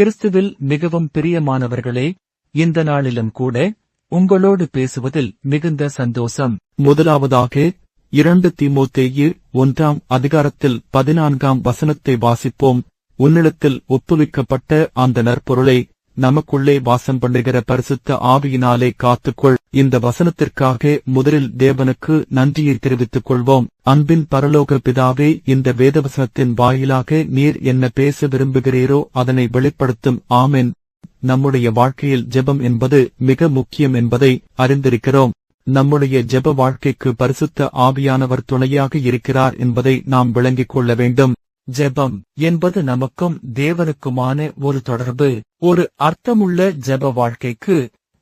கிறிஸ்துவில் மிகவும் பிரியமானவர்களே இந்த நாளிலும் கூட உங்களோடு பேசுவதில் மிகுந்த சந்தோஷம். முதலாவதாக இரண்டு தீமோத்தேயு ஒன்றாம் அதிகாரத்தில் பதினான்காம் வசனத்தை வாசிப்போம். உன்னிடத்தில் ஒப்புவிக்கப்பட்ட அந்த நற்பொருளை நமக்குள்ளே வாசம் பண்ணுகிற பரிசுத்த ஆவியினாலே காத்துக்கொள். இந்த வசனத்திற்காக முதலில் தேவனுக்கு நன்றியை தெரிவித்துக் கொள்வோம். அன்பின் பரலோக பிதாவே இந்த வேதவசனத்தின் வாயிலாக நீர் என்ன பேச விரும்புகிறீரோ அதனை வெளிப்படுத்தும். ஆமென். நம்முடைய வாழ்க்கையில் ஜெபம் என்பது மிக முக்கியம் என்பதை அறிந்திருக்கிறோம். நம்முடைய ஜெப வாழ்க்கைக்கு பரிசுத்த ஆவியானவர் துணையாக இருக்கிறார் என்பதை நாம் விளங்கிக் கொள்ள வேண்டும். ஜெபம் என்பது நமக்கும் தேவனுக்குமான ஒரு தொடர்பு. ஒரு அர்த்தமுள்ள ஜெப வாழ்க்கைக்கு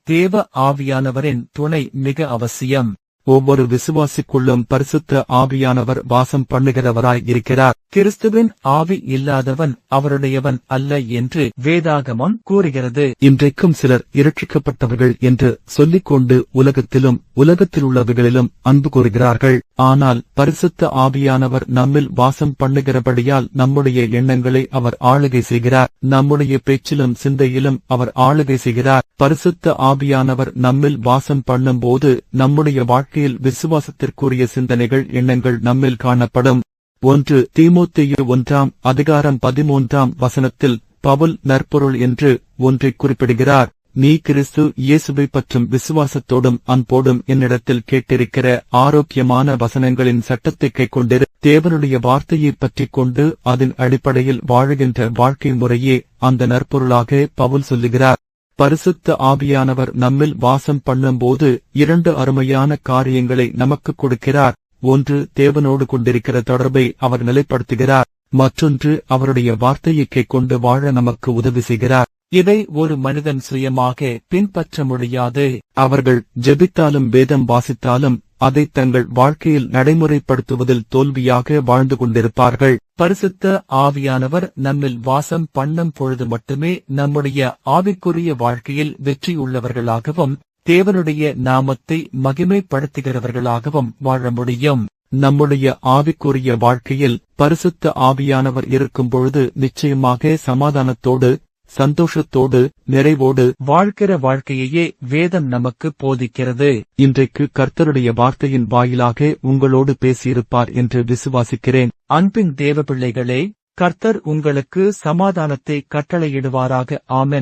தேவ ஆவியானவரின் துணை மிக அவசியம். ஒவ்வொரு விசுவாசிக்குள்ளும் பரிசுத்த ஆவியானவர் வாசம் பண்ணுகிறவராய் இருக்கிறார். கிறிஸ்துவின் ஆவி இல்லாதவன் அவருடையவன் அல்ல என்று வேதாகமம் கூறுகிறது. இன்றைக்கும் சிலர் இரட்சிக்கப்பட்டவர்கள் என்று சொல்லிக்கொண்டு உலகத்திலும் உலகத்திலுள்ளவைகளிலும் அன்பு கூறுகிறார்கள். ஆனால் பரிசுத்த ஆவியானவர் நம்மில் வாசம் பண்ணுகிறபடியால் நம்முடைய எண்ணங்களை அவர் ஆளுகை செய்கிறார். நம்முடைய பேச்சிலும் சிந்தையிலும் அவர் ஆளுகை செய்கிறார். பரிசுத்த ஆவியானவர் நம்மில் வாசம் பண்ணும்போது நம்முடைய வாழ்க்கையில் விசுவாசத்திற்குரிய சிந்தனைகள் எண்ணங்கள் நம்மில் காணப்படும். ஒன்று தீமோத்தேயு ஒன்றாம் அதிகாரம் பதிமூன்றாம் வசனத்தில் பவுல் நற்பொருள் என்று ஒன்றை குறிப்பிடுகிறார். நீ கிறிஸ்து இயேசுவை பற்றும் விசுவாசத்தோடும் அன்போடும் என்னிடத்தில் கேட்டிருக்கிற ஆரோக்கியமான வசனங்களின் சட்டத்தை கைக்கொண்டிரு. தேவனுடைய வார்த்தையைப் பற்றிக் கொண்டு அதன் அடிப்படையில் வாழுகின்ற வாழ்க்கை முறையே அந்த நற்பொருளாக பவுல் சொல்லுகிறார். பரிசுத்த ஆவியானவர் நம்மில் வாசம் பண்ணும்போது இரண்டு அருமையான காரியங்களை நமக்கு கொடுக்கிறார். ஒன்று தேவனோடு கொண்டிருக்கிற தொடர்பை அவர் நிலைப்படுத்துகிறார். மற்றொன்று அவருடைய வார்த்தையை கொண்டு வாழ நமக்கு உதவி செய்கிறார். இதை ஒரு மனிதன் சுயமாக பின்பற்ற முடியாது. அவர்கள் ஜெபித்தாலும் வேதம் வாசித்தாலும் அதை தங்கள் வாழ்க்கையில் நடைமுறைப்படுத்துவதில் தோல்வியாக வாழ்ந்து கொண்டிருப்பார்கள். பரிசுத்த ஆவியானவர் நம்மில் வாசம் பண்ணும் பொழுது மட்டுமே நம்முடைய ஆவிக்குரிய வாழ்க்கையில் வெற்றியுள்ளவர்களாகவும் தேவனுடைய நாமத்தை மகிமைப்படுத்துகிறவர்களாகவும் வாழ முடியும். நம்முடைய ஆவிக்குரிய வாழ்க்கையில் பரிசுத்த ஆவியானவர் இருக்கும் பொழுது நிச்சயமாக சமாதானத்தோடு சந்தோஷத்தோடு நிறைவோடு வாழ்க்கிற வாழ்க்கையையே வேதம் நமக்கு போதிக்கிறது. இன்றைக்கு கர்த்தருடைய வார்த்தையின் வாயிலாக உங்களோடு பேசியிருப்பார் என்று விசுவாசிக்கிறேன். அன்பின் தேவ பிள்ளைகளே கர்த்தர் உங்களுக்கு சமாதானத்தை கட்டளையிடுவாராக. ஆமென்.